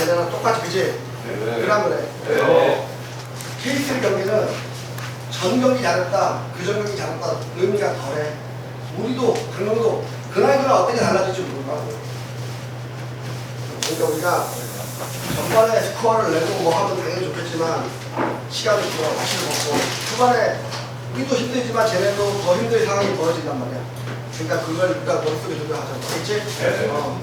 얘네랑 똑같이 그지? 네. 그런 거래. 네. K3 경기는 전 경기 잘했다, 그전 경기 잘했다 의미가 덜해. 우리도 강릉도 그날그날 어떻게 달라질지 모르고. 그러니까 우리가 전반에 스코어를 내고 뭐 하면 당연히 좋겠지만 시간을 주고 맛을 먹고 후반에 우리도 힘들지만 쟤네도 더 힘들 상황이 벌어진단 말이야. 그러니까 그걸 우리가 머릿속에 두고 하자. 알겠지? 네. 어.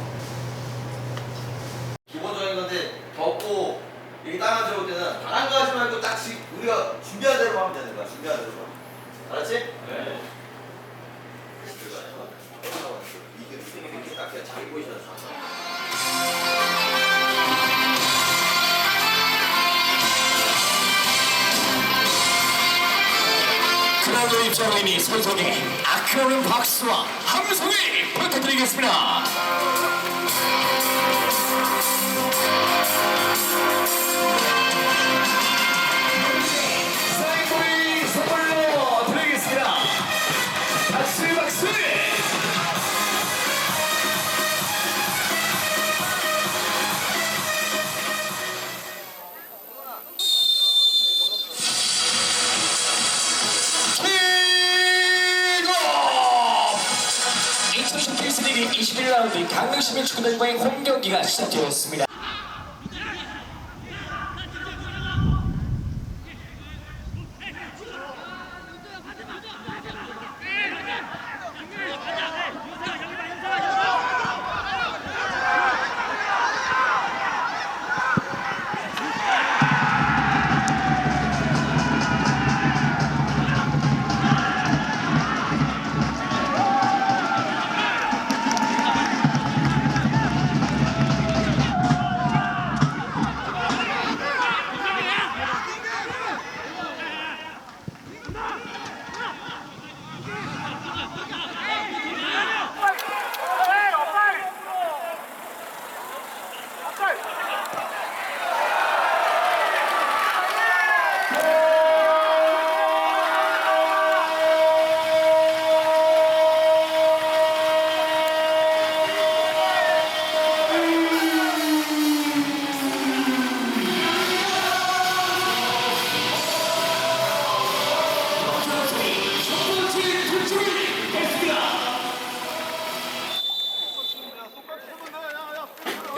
기본적인 건데 덥고 이게 땅을 들어 올 때는 다른 거 하지 말고 딱 지, 우리가 준비한 대로 하면 되는 거야. 준비한 대로. 알았지? 네. 이게 이렇게 딱 그냥 자기 포지션 다. 그라운드 입장이니 선성에 아크라운 박수와 함성을 부탁드리겠습니다. 21라운드 강릉시민 축구단과의 홈 경기가 시작되었습니다.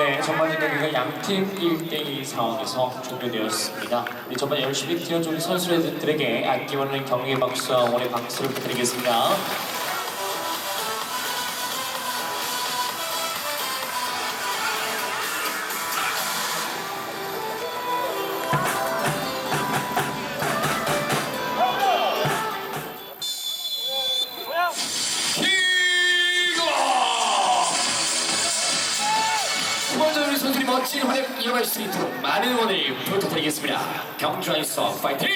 네, 전반전 경기가 양팀 1대2 상황에서 종료되었습니다. 우리 전반 열심히 뛰어준 선수들에게 아끼워는 경기의 박수와 응원의 박수를 부탁드리겠습니다. 이어갈 수 있도록 많은 응원을 부탁드리겠습니다. 경주에서 파이팅!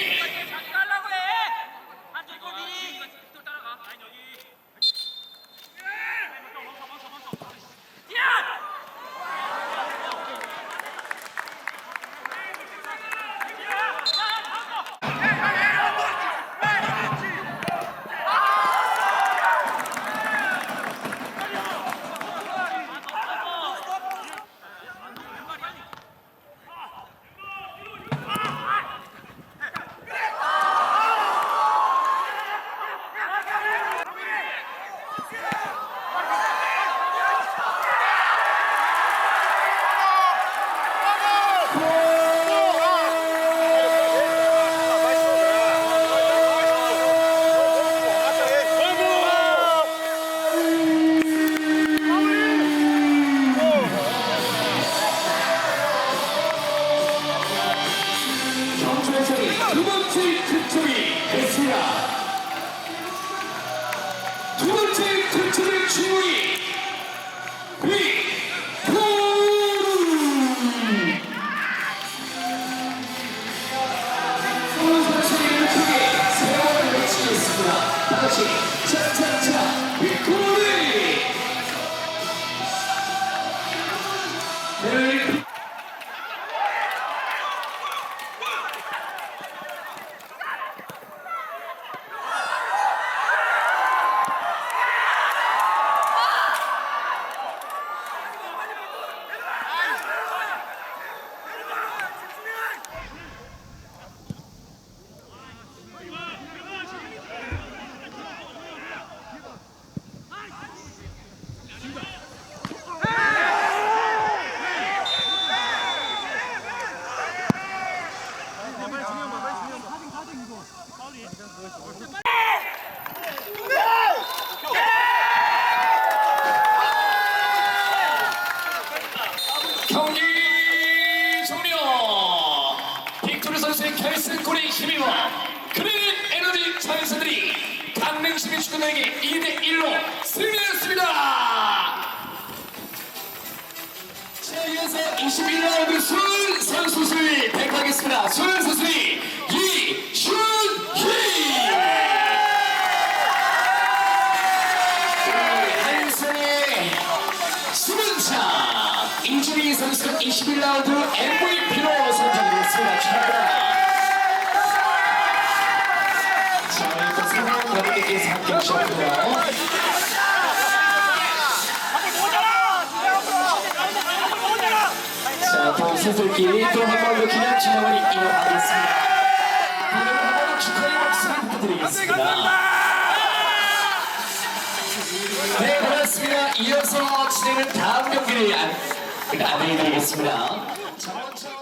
결승골에 힘입어 그린 에너지 전선들이 강릉 시민 축구단에게 2대 1로 승리했습니다. 자 이어서 21라운드 술 선수들 백하겠습니다. 술 선수들이 이준희! 한승의 수문차 이준희 선수 21라운드 자, 또 선수들끼리 또한 번더 기념 촬영을 이어가겠습니다. 부탁드리겠습니다. 네, 고맙습니다. 이어서 진행은 다음 경기를 안, 안내해드리겠습니다. 자, 먼저